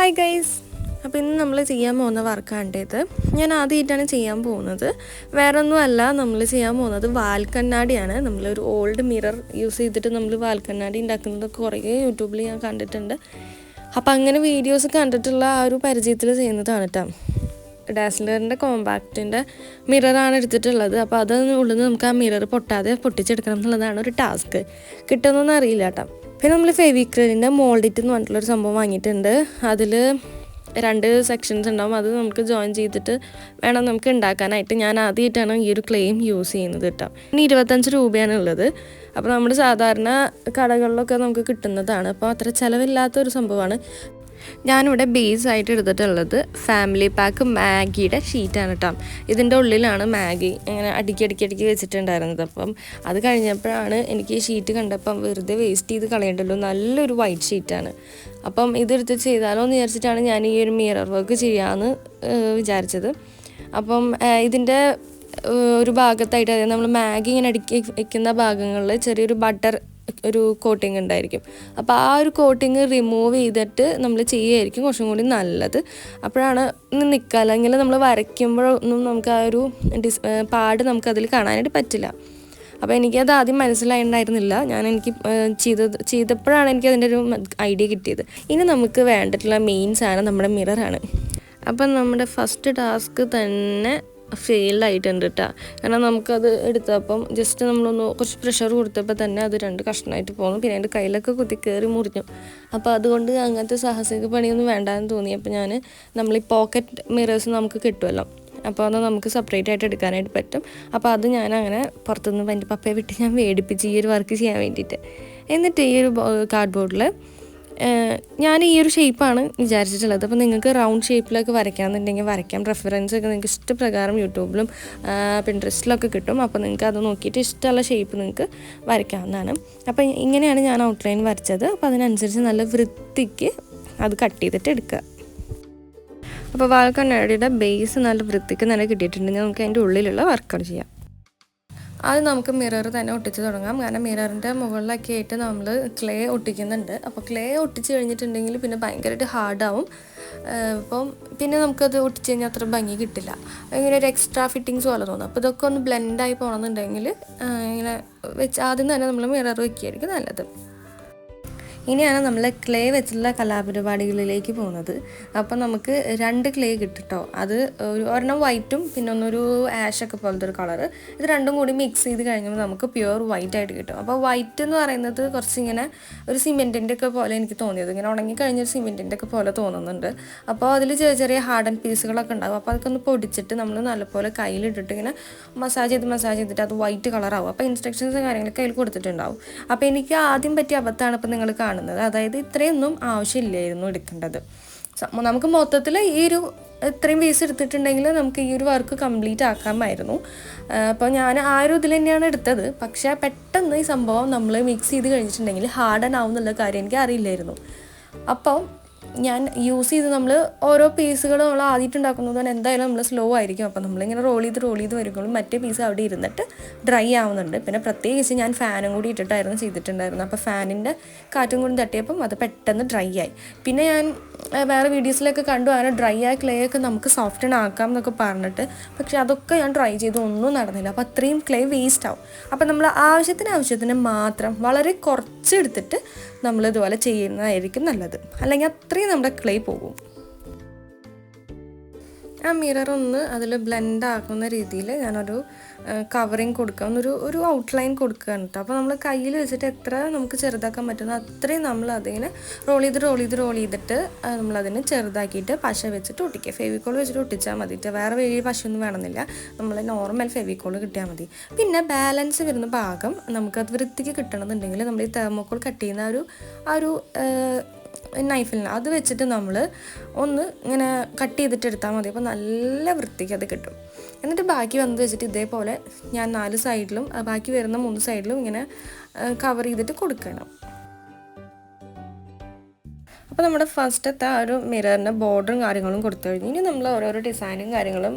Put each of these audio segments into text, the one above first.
Hi guys അപ്പോൾ ഇന്ന് നമ്മൾ ചെയ്യാൻ പോകുന്ന വർക്കാണ് ഇത്. ഞാൻ ആദ്യമായിട്ടാണ് ചെയ്യാൻ പോകുന്നത്. വേറൊന്നുമല്ല നമ്മൾ ചെയ്യാൻ പോകുന്നത് വാൽക്കണ്ണാടിയാണ്. നമ്മളൊരു ഓൾഡ് മിറർ യൂസ് ചെയ്തിട്ട് നമ്മൾ വാൽക്കണ്ണാടി ഉണ്ടാക്കുന്നത് കുറേ യൂട്യൂബിൽ ഞാൻ കണ്ടിട്ടുണ്ട്. അപ്പോൾ അങ്ങനെ വീഡിയോസ് കണ്ടിട്ടുള്ള ആ ഒരു പരിചയത്തിൽ ചെയ്യുന്നതാണ് കേട്ടോ ഡാസ്ലറിന്റെ കോമ്പാക്റ്റിന്റെ മിററാണ് എടുത്തിട്ടുള്ളത്. അപ്പോൾ നിന്ന് നമുക്ക് ആ മിറർ പൊട്ടാതെ പൊട്ടിച്ചെടുക്കണം എന്നുള്ളതാണ് ഒരു ടാസ്ക് കിട്ടുമെന്നൊന്നും അറിയില്ല കേട്ടോ പിന്നെ നമ്മൾ ഫെവിക്രലിന്റെ മോൾഡിറ്റ് എന്ന് പറഞ്ഞിട്ടുള്ളൊരു സംഭവം വാങ്ങിയിട്ടുണ്ട്. അതിൽ രണ്ട് സെക്ഷൻസ് ഉണ്ടാവും. അത് നമുക്ക് ജോയിൻ ചെയ്തിട്ട് വേണം നമുക്ക് ഉണ്ടാക്കാനായിട്ട്. ഞാൻ ആദ്യമായിട്ടാണ് ഈ ഒരു ക്ലെയിം യൂസ് ചെയ്യുന്നത് കേട്ടോ. ഇനി ഇരുപത്തഞ്ച് രൂപയാണ് ഉള്ളത് അപ്പോൾ നമ്മുടെ സാധാരണ കടകളിലൊക്കെ നമുക്ക് കിട്ടുന്നതാണ്. അപ്പോൾ അത്ര ചിലവില്ലാത്ത ഒരു സംഭവമാണ്. ഞാനിവിടെ ബേസ് ആയിട്ട് എടുത്തിട്ടുള്ളത് ഫാമിലി പാക്ക് മാഗിയുടെ ഷീറ്റാണ് കേട്ടോ ഇതിന്റെ ഉള്ളിലാണ് മാഗി ഇങ്ങനെ അടുക്കി അടുക്കി അടുക്കി വെച്ചിട്ടുണ്ടായിരുന്നത്. അപ്പം അത് കഴിഞ്ഞപ്പോഴാണ് എനിക്ക് ഈ ഷീറ്റ് കണ്ടപ്പം വെറുതെ വേസ്റ്റ് ചെയ്ത് കളയണ്ടല്ലോ. നല്ലൊരു വൈറ്റ് ഷീറ്റാണ് അപ്പം ഇതെടുത്ത് ചെയ്താലോ എന്ന് വിചാരിച്ചിട്ടാണ് ഞാൻ ഈ ഒരു മിറർ വർക്ക് ചെയ്യാമെന്ന് വിചാരിച്ചത്. അപ്പം ഇതിന്റെ ഒരു ഭാഗത്തായിട്ട് അതായത് നമ്മൾ മാഗി ഇങ്ങനെ അടുക്കി വയ്ക്കുന്ന ഭാഗങ്ങളിൽ ചെറിയൊരു ബട്ടർ ഒരു കോട്ടിങ് ഉണ്ടായിരിക്കും. അപ്പോൾ ആ ഒരു കോട്ടിങ് റിമൂവ് ചെയ്തിട്ട് നമ്മൾ ചെയ്യുമായിരിക്കും കുറച്ചും കൂടി നല്ലത്. അപ്പോഴാണ് നിൽക്കുക അല്ലെങ്കിൽ നമ്മൾ വരയ്ക്കുമ്പോഴൊന്നും നമുക്ക് ആ ഒരു ഡിസ് പാട് നമുക്കതിൽ കാണാനായിട്ട് പറ്റില്ല. അപ്പോൾ എനിക്കത് ആദ്യം മനസ്സിലായിട്ടുണ്ടായിരുന്നില്ല ഞാൻ എനിക്ക് ചെയ്ത് ചെയ്തപ്പോഴാണ് എനിക്ക് അതിന്റെ ഒരു ഐഡിയ കിട്ടിയത്. ഇനി നമുക്ക് വേണ്ടിയിട്ടുള്ള മെയിൻ സാധനം നമ്മുടെ മിററാണ് അപ്പം നമ്മുടെ ഫസ്റ്റ് ടാസ്ക് തന്നെ ഫെയിൽഡ് ആയിട്ടുണ്ട് കേട്ടോ കാരണം നമുക്കത് എടുത്തപ്പം ജസ്റ്റ് നമ്മളൊന്ന് കുറച്ച് പ്രഷർ കൊടുത്തപ്പോൾ തന്നെ അത് രണ്ട് കഷ്ണമായിട്ട് പോകുന്നു പിന്നെ എന്റെ കയ്യിലൊക്കെ കുത്തി കയറി മുറിഞ്ഞു. അപ്പോൾ അതുകൊണ്ട് അങ്ങനത്തെ സാഹസിക പണിയൊന്നും വേണ്ടാന്ന് തോന്നി. അപ്പോൾ ഞാൻ നമ്മൾ ഈ പോക്കറ്റ് മിറേഴ്സ് നമുക്ക് കിട്ടുമല്ലോ അപ്പോൾ അത് നമുക്ക് സെപ്പറേറ്റ് ആയിട്ട് എടുക്കാനായിട്ട് പറ്റും. അപ്പോൾ അത് ഞാൻ അങ്ങനെ പുറത്തുനിന്ന് എന്റെ പപ്പയെ വിട്ട് ഞാൻ മേടിപ്പിച്ച് ഈ ഒരു വർക്ക് ചെയ്യാൻ വേണ്ടിയിട്ട്. എന്നിട്ട് ഈ ഒരു കാർഡ് ബോർഡിൽ ഞാൻ ഈ ഒരു ഷേപ്പാണ് വിചാരിച്ചിട്ടുള്ളത്. അപ്പോൾ നിങ്ങൾക്ക് റൗണ്ട് ഷേപ്പിലൊക്കെ വരയ്ക്കാമെന്നുണ്ടെങ്കിൽ വരയ്ക്കാം. റെഫറൻസ് ഒക്കെ നിങ്ങൾക്ക് ഇഷ്ടപ്രകാരം യൂട്യൂബിലും പിൻട്രസ്റ്റിലൊക്കെ കിട്ടും. അപ്പോൾ നിങ്ങൾക്ക് അത് നോക്കിയിട്ട് ഇഷ്ടമുള്ള ഷേപ്പ് നിങ്ങൾക്ക് വരയ്ക്കാവുന്നതാണ്. അപ്പോൾ ഇങ്ങനെയാണ് ഞാൻ ഔട്ട്ലൈൻ വരച്ചത്. അപ്പോൾ അതിനനുസരിച്ച് നല്ല വൃത്തിക്ക് അത് കട്ട് ചെയ്തിട്ട് എടുക്കുക. അപ്പോൾ വാൽക്കണ്ണാടിയുടെ ബേസ് നല്ല വൃത്തിക്ക് നല്ല കിട്ടിയിട്ടുണ്ടെങ്കിൽ നമുക്ക് അതിന്റെ ഉള്ളിലുള്ള വർക്കുകൾ ചെയ്യാം. അത് നമുക്ക് മിറർ തന്നെ ഒട്ടിച്ച് തുടങ്ങാം. കാരണം മിററിന്റെ മുകളിലൊക്കെ ആയിട്ട് നമ്മൾ ക്ലേ ഒട്ടിക്കുന്നുണ്ട്. അപ്പോൾ ക്ലേ ഒട്ടിച്ച് കഴിഞ്ഞിട്ടുണ്ടെങ്കിൽ പിന്നെ ഭയങ്കരമായിട്ട് ഹാർഡാവും അപ്പം പിന്നെ നമുക്കത് ഒട്ടിച്ച് കഴിഞ്ഞാൽ അത്ര ഭംഗി കിട്ടില്ല. ഇങ്ങനെ ഒരു എക്സ്ട്രാ ഫിറ്റിങ്സ് പോലെ തോന്നും. അപ്പോൾ ഇതൊക്കെ ഒന്ന് ബ്ലെൻഡായി പോകണമെന്നുണ്ടെങ്കിൽ ഇങ്ങനെ വെച്ച് ആദ്യം തന്നെ നമ്മൾ മിറർ വയ്ക്കുകയായിരിക്കും നല്ലത്. ഇനിയാണ് നമ്മൾ ക്ലേ വെച്ചുള്ള കലാപരിപാടികളിലേക്ക് പോകുന്നത്. അപ്പം നമുക്ക് രണ്ട് ക്ലേ കിട്ടിട്ടോ? അത് ഒരു ഒരെണ്ണം വൈറ്റും പിന്നെ ഒന്നൊരു ആഷൊക്കെ പോലത്തെ ഒരു കളറ് ഇത് രണ്ടും കൂടി മിക്സ് ചെയ്ത് കഴിഞ്ഞപ്പോൾ നമുക്ക് പ്യുവർ വൈറ്റ് ആയിട്ട് കിട്ടും. അപ്പോൾ വൈറ്റ് എന്ന് പറയുന്നത് കുറച്ചിങ്ങനെ ഒരു സിമെന്റിന്റെ ഒക്കെ പോലെ എനിക്ക് തോന്നിയത്. ഇങ്ങനെ ഉണങ്ങി കഴിഞ്ഞൊരു സിമെന്റിന്റെ ഒക്കെ പോലെ തോന്നുന്നുണ്ട്. അപ്പോൾ അതിൽ ചെറിയ ചെറിയ ഹാർഡൻ പീസുകളൊക്കെ ഉണ്ടാകും അപ്പോൾ അതൊക്കെ ഒന്ന് പൊടിച്ചിട്ട് നമ്മൾ നല്ലപോലെ കയ്യിലിട്ടിട്ട് ഇങ്ങനെ മസാജ് ചെയ്ത് മസാജ് ചെയ്തിട്ട് അത് വൈറ്റ് കളറാവും അപ്പോൾ ഇൻസ്ട്രക്ഷൻസും കാര്യങ്ങളൊക്കെ അതിൽ കൊടുത്തിട്ടുണ്ടാവും. അപ്പോൾ എനിക്ക് ആദ്യം പറ്റിയ അബദ്ധമാണ് ഇപ്പോൾ നിങ്ങൾ കാണുന്നത്. അതായത് ഇത്രയൊന്നും ആവശ്യമില്ലായിരുന്നു എടുക്കേണ്ടത്. നമുക്ക് മൊത്തത്തിൽ ഈ ഒരു ഇത്രയും പീസ് എടുത്തിട്ടുണ്ടെങ്കിൽ നമുക്ക് ഈ ഒരു വർക്ക് കംപ്ലീറ്റ് ആക്കാമായിരുന്നു. അപ്പോൾ ഞാൻ ആ ഒരു ഇതിൽ തന്നെയാണ് എടുത്തത്. പക്ഷേ പെട്ടെന്ന് ഈ സംഭവം നമ്മൾ മിക്സ് ചെയ്ത് കഴിഞ്ഞിട്ടുണ്ടെങ്കിൽ ഹാർഡൻ ആവും എന്നുള്ള കാര്യം എനിക്ക് അറിയില്ലായിരുന്നു. അപ്പോൾ ഞാൻ യൂസ് ചെയ്ത് നമ്മൾ ഓരോ പീസുകൾ നമ്മൾ ആദ്യമായിട്ട് ഉണ്ടാക്കുന്നതുകൊണ്ട് എന്തായാലും നമ്മൾ സ്ലോ ആയിരിക്കും. അപ്പോൾ നമ്മളിങ്ങനെ റോൾ ചെയ്ത് റോൾ ചെയ്ത് വരുമ്പോഴും മറ്റേ പീസ് അവിടെ ഇരുന്നിട്ട് ഡ്രൈ ആവുന്നുണ്ട്. പിന്നെ പ്രത്യേകിച്ച് ഞാൻ ഫാനും കൂടി ഇട്ടിട്ടായിരുന്നു ചെയ്തിട്ടുണ്ടായിരുന്നത്. അപ്പോൾ ഫാനിന്റെ കാറ്റും കൂടി തട്ടിയപ്പം അത് പെട്ടെന്ന് ഡ്രൈ ആയി. പിന്നെ ഞാൻ വേറെ വീഡിയോസിലൊക്കെ കണ്ടു. അങ്ങനെ ഡ്രൈ ആയ ക്ലേ ഒക്കെ നമുക്ക് സോഫ്റ്റൺ ആക്കാം എന്നൊക്കെ പറഞ്ഞിട്ട്. പക്ഷേ അതൊക്കെ ഞാൻ ട്രൈ ചെയ്ത് ഒന്നും നടന്നില്ല. അപ്പോൾ അത്രയും ക്ലേ വേസ്റ്റ് ആവും. അപ്പോൾ നമ്മൾ ആവശ്യത്തിന് ആവശ്യത്തിന് മാത്രം വളരെ കുറച്ച് ഇതുപോലെ ചെയ്യുന്നതായിരിക്കും നല്ലത്. അല്ലെങ്കിൽ അത്രയും നമ്മുടെ ക്ലേ പോകും. ആ മിറർ ഒന്ന് അതിൽ ബ്ലെൻഡ് ആക്കുന്ന രീതിയിൽ ഞാനൊരു കവറിങ് കൊടുക്കുക ഒന്നൊരു ഒരു ഔട്ട്ലൈൻ കൊടുക്കുകയാണ് കേട്ടോ അപ്പോൾ നമ്മൾ കയ്യിൽ വെച്ചിട്ട് എത്ര നമുക്ക് ചെറുതാക്കാൻ പറ്റുന്നു അത്രയും നമ്മൾ അതിനെ റോൾ ചെയ്ത് റോൾ ചെയ്ത് റോൾ ചെയ്തിട്ട് നമ്മളതിനെ ചെറുതാക്കിയിട്ട് പശ വെച്ചിട്ട് ഒട്ടിക്കുക. ഫെവിക്കോൾ വെച്ചിട്ട് ഒട്ടിച്ചാൽ മതി. വേറെ വലിയ പശയൊന്നും വേണമെന്നില്ല. നമ്മൾ നോർമൽ ഫെവിക്കോൾ കിട്ടിയാൽ മതി. പിന്നെ ബാലൻസ് വരുന്ന ഭാഗം നമുക്കത് വൃത്തിക്ക് കിട്ടണമെന്നുണ്ടെങ്കിൽ നമ്മൾ ഈ തെർമോക്കോൾ കട്ട് ചെയ്യുന്ന ഒരു ആ ഒരു നൈഫിൽ അത് വെച്ചിട്ട് നമ്മൾ ഒന്ന് ഇങ്ങനെ കട്ട് ചെയ്തിട്ട് എടുത്താൽ മതി. അപ്പോൾ നല്ല വൃത്തിക്ക് അത് കിട്ടും. എന്നിട്ട് ബാക്കി വന്നത് വെച്ചിട്ട് ഇതേപോലെ ഞാൻ നാല് സൈഡിലും ബാക്കി വരുന്ന മൂന്ന് സൈഡിലും ഇങ്ങനെ കവർ ചെയ്തിട്ട് കൊടുക്കണം. അപ്പോൾ നമ്മുടെ ഫസ്റ്റത്തെ ആ ഒരു മിററിന്റെ ബോർഡറും കാര്യങ്ങളും കൊടുത്തു കഴിഞ്ഞ്. ഇനി നമ്മൾ ഓരോരോ ഡിസൈനും കാര്യങ്ങളും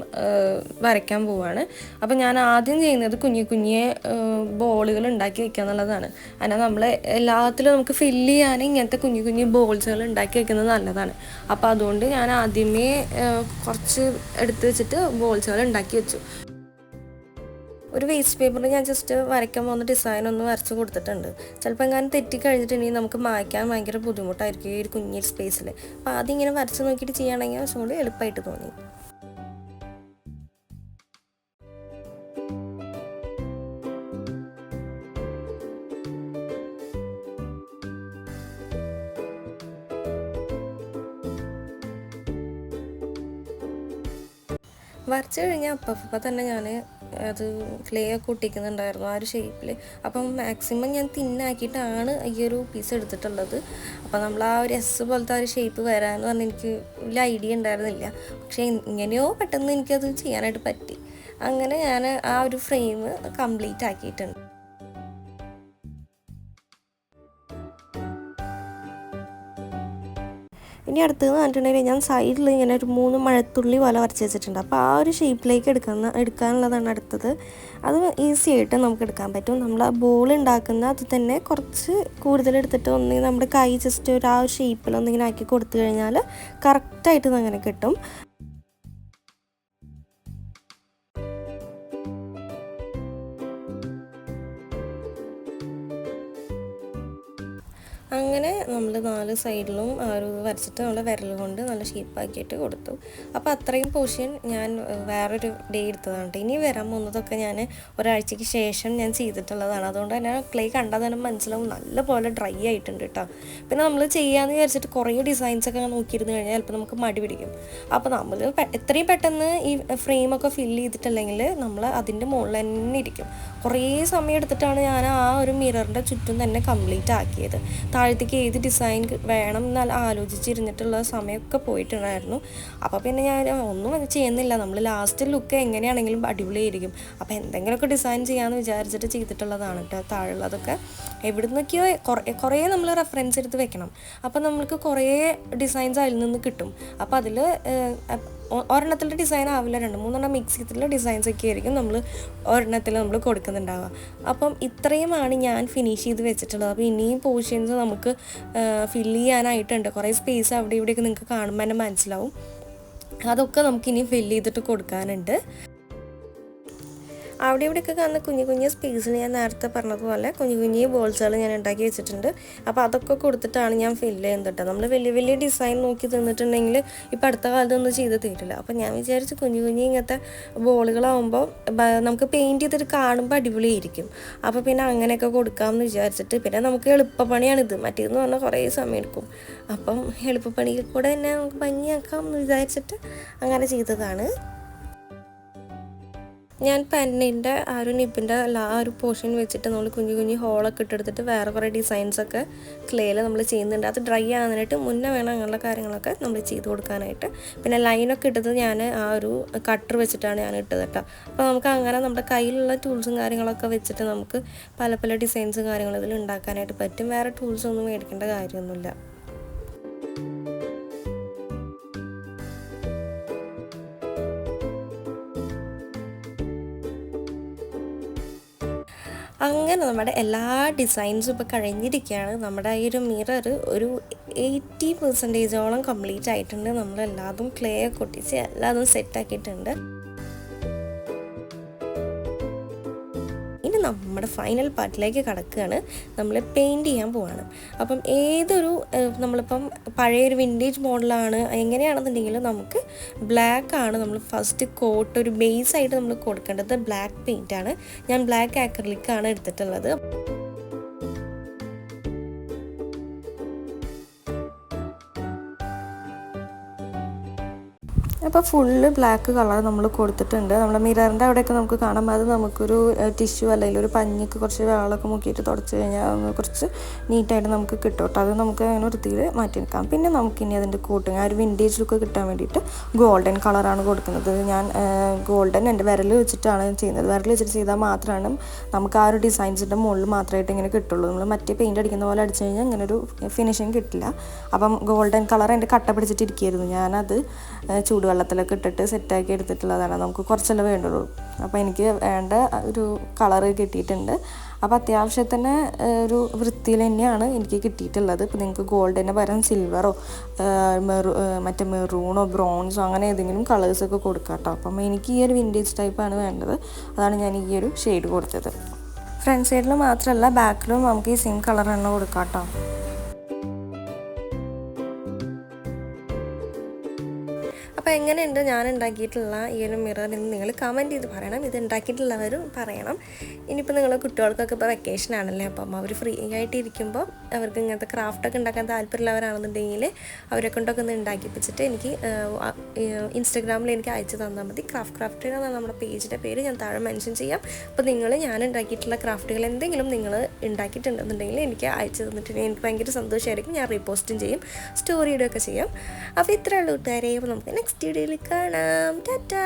വരയ്ക്കാൻ പോവുകയാണ് അപ്പോൾ ഞാൻ ആദ്യം ചെയ്യുന്നത് കുഞ്ഞു കുഞ്ഞിയെ ബോളുകൾ ഉണ്ടാക്കി വെക്കുക എന്നുള്ളതാണ്. അതിനാൽ നമ്മൾ എല്ലാത്തിലും നമുക്ക് ഫില്ല് ചെയ്യാൻ ഇങ്ങനത്തെ കുഞ്ഞു കുഞ്ഞു ബോൾസുകൾ ഉണ്ടാക്കി വെക്കുന്നത് നല്ലതാണ്. അപ്പോൾ അതുകൊണ്ട് ഞാൻ ആദ്യമേ കുറച്ച് എടുത്ത് വെച്ചിട്ട് ബോൾസുകൾ ഉണ്ടാക്കി വെച്ചു. ഒരു വേസ്റ്റ് പേപ്പറിൽ ഞാൻ ജസ്റ്റ് വരയ്ക്കാൻ പോകുന്ന ഡിസൈൻ ഒന്ന് വരച്ച് കൊടുത്തിട്ടുണ്ട്. ചിലപ്പോൾ എങ്ങാനും തെറ്റി കഴിഞ്ഞിട്ടുണ്ടെങ്കിൽ നമുക്ക് മായ്ക്കാൻ ഭയങ്കര ബുദ്ധിമുട്ടായിരിക്കും ഈ ഒരു കുഞ്ഞി സ്പേസിൽ അപ്പോൾ ആദ്യം ഇങ്ങനെ വരച്ച് നോക്കിയിട്ട് ചെയ്യുകയാണെങ്കിൽ കുറച്ചും കൂടി എളുപ്പമായിട്ട് തോന്നി. വരച്ച് കഴിഞ്ഞാൽ അപ്പം അപ്പം തന്നെ ഞാൻ അത് ക്ലേ ഒക്കെ ഒട്ടിക്കുന്നുണ്ടായിരുന്നു ആ ഒരു ഷേപ്പിൽ അപ്പം മാക്സിമം ഞാൻ തിന്നാക്കിയിട്ടാണ് ഈ ഒരു പീസ് എടുത്തിട്ടുള്ളത്. അപ്പം നമ്മൾ ആ ഒരു എസ് പോലത്തെ ആ ഒരു ഷേപ്പ് വരാമെന്ന് പറഞ്ഞാൽ എനിക്ക് വലിയ ഐഡിയ ഉണ്ടായിരുന്നില്ല. പക്ഷേ എങ്ങനെയോ പെട്ടെന്ന് എനിക്കത് ചെയ്യാനായിട്ട് പറ്റി. അങ്ങനെ ഞാൻ ആ ഒരു ഫ്രെയിം കംപ്ലീറ്റ് ആക്കിയിട്ടുണ്ട്. ഇനി അടുത്തെന്ന് പറഞ്ഞിട്ടുണ്ടെങ്കിൽ ഞാൻ സൈഡിൽ ഇങ്ങനെ ഒരു മൂന്ന് മഴത്തുള്ളി പോലെ വരച്ച് വെച്ചിട്ടുണ്ട്. അപ്പോൾ ആ ഒരു ഷേപ്പിലേക്ക് എടുക്കുന്ന എടുക്കാനുള്ളതാണ് അടുത്തത്. അത് ഈസി ആയിട്ട് നമുക്ക് എടുക്കാൻ പറ്റും. നമ്മൾ ആ ബോൾ ഉണ്ടാക്കുന്ന അത് തന്നെ കുറച്ച് കൂടുതൽ എടുത്തിട്ട് ഒന്നെങ്കിൽ നമ്മുടെ കൈ ജസ്റ്റ് ഒരു ആ ഒരു ഷേപ്പിൽ ഒന്നിങ്ങനെ ആക്കി കൊടുത്തു കഴിഞ്ഞാൽ കറക്റ്റായിട്ട് അങ്ങനെ കിട്ടും. അങ്ങനെ നമ്മൾ നാല് സൈഡിലും ആ ഒരു വരച്ചിട്ട് നമ്മൾ വിരൽ കൊണ്ട് നല്ല ഷേപ്പാക്കിയിട്ട് കൊടുത്തു. അപ്പോൾ അത്രയും പോർഷൻ ഞാൻ വേറൊരു ഡേ എടുത്തതാണ് ഇനി വരാൻ പോകുന്നതൊക്കെ ഞാൻ ഒരാഴ്ചയ്ക്ക് ശേഷം ഞാൻ ചെയ്തിട്ടുള്ളതാണ്. അതുകൊണ്ട് തന്നെ ക്ലേ കണ്ടാൽ തന്നെ മനസ്സിലാവും. നല്ലപോലെ ഡ്രൈ ആയിട്ടുണ്ട് കേട്ടോ. പിന്നെ നമ്മൾ ചെയ്യാമെന്ന് വിചാരിച്ചിട്ട് കുറേ ഡിസൈൻസ് ഒക്കെ നോക്കിയിരുന്നു കഴിഞ്ഞാൽ ചിലപ്പോൾ നമുക്ക് മടി പിടിക്കും. അപ്പോൾ നമ്മൾ എത്രയും പെട്ടെന്ന് ഈ ഫ്രെയിമൊക്കെ ഫില്ല് ചെയ്തിട്ടില്ലെങ്കിൽ നമ്മൾ അതിന്റെ മുകളിൽ തന്നെ ഇരിക്കും. കുറേ സമയം എടുത്തിട്ടാണ് ഞാൻ ആ ഒരു മിററിന്റെ ചുറ്റും തന്നെ കംപ്ലീറ്റ് ആക്കിയത്. താഴത്തേക്ക് ഏത് ഡിസൈൻ വേണം എന്നാൽ ആലോചിച്ചിരുന്നിട്ടുള്ള സമയമൊക്കെ പോയിട്ടുണ്ടായിരുന്നു. അപ്പോൾ പിന്നെ ഞാൻ ഒന്നും ചെയ്യുന്നില്ല. നമ്മൾ ലാസ്റ്റ് ലുക്ക് എങ്ങനെയാണെങ്കിലും അടിപൊളിയായിരിക്കും. അപ്പോൾ എന്തെങ്കിലുമൊക്കെ ഡിസൈൻ ചെയ്യാമെന്ന് വിചാരിച്ചിട്ട് ചെയ്തിട്ടുള്ളതാണ് കേട്ടോ താഴെയുള്ളതൊക്കെ എവിടെ നിന്നൊക്കെയോ കുറേ കുറേ നമ്മൾ റെഫറൻസ് എടുത്ത് വെക്കണം. അപ്പോൾ നമ്മൾക്ക് കുറേ ഡിസൈൻസ് അതിൽ നിന്ന് കിട്ടും. അപ്പോൾ അതിൽ ഒരെണ്ണത്തിന്റെ ഡിസൈൻ ആവില്ല. രണ്ട് മൂന്നെണ്ണം മിക്സ് ചെയ്തിട്ടുള്ള ഡിസൈൻസ് ഒക്കെ ആയിരിക്കും നമ്മൾ ഒരെണ്ണത്തിൽ നമ്മൾ കൊടുക്കുന്നുണ്ടാവുക. അപ്പം ഇത്രയുമാണ് ഞാൻ ഫിനിഷ് ചെയ്ത് വെച്ചിട്ടുള്ളത്. അപ്പോൾ ഇനിയും പോർഷൻസ് നമുക്ക് ഫില്ല് ചെയ്യാനായിട്ടുണ്ട്. കുറേ സ്പേസ് അവിടെ ഇവിടെയൊക്കെ നിങ്ങൾക്ക് കാണുമ്പോൾ തന്നെ മനസ്സിലാവും. അതൊക്കെ നമുക്ക് ഇനി ഫില്ല് ചെയ്തിട്ട് കൊടുക്കാനുണ്ട്. അവിടെ ഇവിടെയൊക്കെ കാണുന്ന കുഞ്ഞു കുഞ്ഞു സ്പേസിൽ ഞാൻ നേരത്തെ പറഞ്ഞതുപോലെ കുഞ്ഞു കുഞ്ഞു ബോൾസുകൾ ഞാൻ ഉണ്ടാക്കി വെച്ചിട്ടുണ്ട്. അപ്പോൾ അതൊക്കെ കൊടുത്തിട്ടാണ് ഞാൻ ഫില്ല് ചെയ്യുന്നത് നമ്മൾ വലിയ വലിയ ഡിസൈൻ നോക്കി തന്നിട്ടുണ്ടെങ്കിൽ ഇപ്പം അടുത്ത കാലത്തൊന്നും ചെയ്ത് തീരില്ല. അപ്പോൾ ഞാൻ വിചാരിച്ചു കുഞ്ഞു കുഞ്ഞു ഇങ്ങനത്തെ ബോളുകളാകുമ്പോൾ നമുക്ക് പെയിന്റ് ചെയ്തിട്ട് കാണുമ്പോൾ അടിപൊളിയായിരിക്കും. അപ്പോൾ പിന്നെ അങ്ങനെയൊക്കെ കൊടുക്കാമെന്ന് വിചാരിച്ചിട്ട് പിന്നെ നമുക്ക് എളുപ്പപ്പണിയാണിത്. മറ്റേതെന്ന് പറഞ്ഞാൽ കുറേ സമയം എടുക്കും. അപ്പം എളുപ്പപ്പണിയിൽ കൂടെ തന്നെ നമുക്ക് ഭംഗിയാക്കാം എന്ന് വിചാരിച്ചിട്ട് അങ്ങനെ ചെയ്തതാണ്. ഞാൻ പെന്നിന്റെ ആ ഒരു നിപ്പിന്റെ ആ ഒരു പോർഷൻ വെച്ചിട്ട് നമ്മൾ കുഞ്ഞു കുഞ്ഞു ഹോളൊക്കെ ഇട്ടെടുത്തിട്ട് വേറെ കുറേ ഡിസൈൻസൊക്കെ ക്ലേയിൽ നമ്മൾ ചെയ്യുന്നുണ്ട്. അത് ഡ്രൈ ആകാനായിട്ട് മുന്നേ വേണം അങ്ങനെയുള്ള കാര്യങ്ങളൊക്കെ നമ്മൾ ചെയ്ത് കൊടുക്കാനായിട്ട്. പിന്നെ ലൈനൊക്കെ ഇട്ടത് ഞാൻ ആ ഒരു കട്ടർ വെച്ചിട്ടാണ് ഞാൻ ഇട്ടത് കേട്ടോ. അപ്പോൾ നമുക്ക് അങ്ങനെ നമ്മുടെ കയ്യിലുള്ള ടൂൾസും കാര്യങ്ങളൊക്കെ വെച്ചിട്ട് നമുക്ക് പല പല ഡിസൈൻസും കാര്യങ്ങളും ഇതിൽ ഉണ്ടാക്കാനായിട്ട് പറ്റും. വേറെ ടൂൾസ് ഒന്നും മേടിക്കേണ്ട കാര്യമൊന്നുമില്ല. അങ്ങനെ നമ്മുടെ എല്ലാ ഡിസൈൻസും ഇപ്പോൾ കഴിഞ്ഞിരിക്കുകയാണ്. നമ്മുടെ ഈ ഒരു മിറർ ഒരു എയ്റ്റി പെർസെന്റേജോളം കംപ്ലീറ്റ് ആയിട്ടുണ്ട്. നമ്മളെല്ലാതും ക്ലേ കൊട്ടിച്ച് ഒട്ടിച്ച് എല്ലാതും സെറ്റ് നമ്മുടെ ഫൈനൽ പാർട്ടിലേക്ക് കടക്കുകയാണ്. നമ്മൾ പെയിന്റ് ചെയ്യാൻ പോവാണ്. അപ്പം ഏതൊരു നമ്മളിപ്പം പഴയൊരു വിന്റേജ് മോഡലാണ് എങ്ങനെയാണെന്നുണ്ടെങ്കിൽ നമുക്ക് ബ്ലാക്ക് ആണ് നമ്മൾ ഫസ്റ്റ് കോട്ട് ഒരു ബേസ് ആയിട്ട് നമ്മൾ കൊടുക്കേണ്ടത് ബ്ലാക്ക് പെയിന്റ് ആണ്. ഞാൻ ബ്ലാക്ക് ആക്രലിക്കാണ് എടുത്തിട്ടുള്ളത്. അപ്പോൾ ഫുള്ള് ബ്ലാക്ക് കളർ നമ്മൾ കൊടുത്തിട്ടുണ്ട്. നമ്മുടെ മിററിന്റെ അവിടെയൊക്കെ നമുക്ക് കാണാം. അത് നമുക്കൊരു ടിഷ്യൂ അല്ലെങ്കിൽ ഒരു പഞ്ഞിക്ക് കുറച്ച് വെള്ളമൊക്കെ മുക്കിയിട്ട് തുടച്ച് കഴിഞ്ഞാൽ കുറച്ച് നീറ്റായിട്ട് നമുക്ക് കിട്ടും കേട്ടോ അത് നമുക്ക് അങ്ങനെ വൃത്തിയിൽ മാറ്റി എടുക്കാം പിന്നെ നമുക്കിനി അതിന്റെ കോട്ടിങ് ആ ഒരു വിന്റേജ് ലുക്ക് കിട്ടാൻ വേണ്ടിയിട്ട് ഗോൾഡൻ കളറാണ് കൊടുക്കുന്നത്. ഞാൻ ഗോൾഡൻ എന്റെ വിരൽ വെച്ചിട്ടാണ് ചെയ്യുന്നത്. വിരൽ വെച്ചിട്ട് ചെയ്താൽ മാത്രമാണ് നമുക്ക് ആ ഒരു ഡിസൈൻസിന്റെ മുകളിൽ മാത്രമായിട്ട് ഇങ്ങനെ കിട്ടുള്ളൂ. നമ്മൾ മറ്റേ പെയിന്റ് അടിക്കുന്ന പോലെ അടിച്ചു കഴിഞ്ഞാൽ ഇങ്ങനെ ഒരു ഫിനിഷിങ് കിട്ടില്ല. അപ്പം ഗോൾഡൻ കളർ എന്റെ കട്ട പിടിച്ചിട്ടിരിക്കുകയായിരുന്നു. ഞാനത് ഏഹ് ചൂടുവെള്ളത്തിലൊക്കെ ഇട്ടിട്ട് സെറ്റാക്കി എടുത്തിട്ടുള്ളതാണ്. നമുക്ക് കുറച്ചല്ലേ വേണ്ടുള്ളൂ. അപ്പോൾ എനിക്ക് വേണ്ട ഒരു കളർ കിട്ടിയിട്ടുണ്ട്. അപ്പോൾ അത്യാവശ്യത്തിന് ഒരു വൃത്തിയിൽ തന്നെയാണ് എനിക്ക് കിട്ടിയിട്ടുള്ളത്. ഇപ്പോൾ നിങ്ങൾക്ക് ഗോൾഡിന് പകരം സിൽവറോ മെറു മറ്റേ മെറൂണോ ബ്രോൺസോ അങ്ങനെ ഏതെങ്കിലും കളേഴ്സൊക്കെ കൊടുക്കാം കേട്ടോ അപ്പം എനിക്ക് ഈ ഒരു വിന്റേജ് ടൈപ്പാണ് വേണ്ടത്. അതാണ് ഞാൻ ഈ ഒരു ഷെയ്ഡ് കൊടുത്തത്. ഫ്രണ്ട് സൈഡിൽ മാത്രമല്ല ബാക്കിലും നമുക്ക് ഈ സെയിം കളർ തന്നെ കൊടുക്കാം കേട്ടോ അപ്പോൾ എങ്ങനെയുണ്ട് ഞാൻ ഉണ്ടാക്കിയിട്ടുള്ള ഈ ഒരു മിറർ നിങ്ങൾ കമന്റ് ചെയ്ത് പറയണം. ഇത് ഉണ്ടാക്കിയിട്ടുള്ളവരും പറയണം. ഇനിയിപ്പോൾ നിങ്ങൾ കുട്ടികൾക്കൊക്കെ ഇപ്പോൾ വെക്കേഷൻ ആണല്ലേ? അപ്പം അവർ ഫ്രീ ആയിട്ട് ഇരിക്കുമ്പോൾ അവർക്ക് ഇങ്ങനത്തെ ക്രാഫ്റ്റൊക്കെ ഉണ്ടാക്കാൻ താല്പര്യമുള്ളവരാണെന്നുണ്ടെങ്കിൽ അവരെ കൊണ്ടൊക്കെ ഒന്ന് ഉണ്ടാക്കിപ്പിച്ചിട്ട് എനിക്ക് ഇൻസ്റ്റഗ്രാമിൽ എനിക്ക് അയച്ചു തന്നാൽ മതി. ക്രാഫ്റ്റ് ക്രാഫ്റ്റ് എന്നാണ് നമ്മുടെ പേജിന്റെ പേര് ഞാൻ താഴെ മെൻഷൻ ചെയ്യാം. അപ്പോൾ നിങ്ങൾ ഞാൻ ഉണ്ടാക്കിയിട്ടുള്ള ക്രാഫ്റ്റുകൾ എന്തെങ്കിലും നിങ്ങൾ ഉണ്ടാക്കിയിട്ടുണ്ടെന്നുണ്ടെങ്കിൽ എനിക്ക് അയച്ചു തന്നിട്ടുണ്ടെങ്കിൽ എനിക്ക് ഭയങ്കര സന്തോഷമായിരിക്കും ഞാൻ റീപോസ്റ്റും ചെയ്യും സ്റ്റോറി ഇടുകയൊക്കെ ചെയ്യാം. അപ്പോൾ ഇത്രയുള്ള കൂട്ടുകാരെ. നമുക്ക് നമുക്ക് നെക്സ്റ്റ് വീഡിയോയിൽ കാണാം. ടാറ്റാ.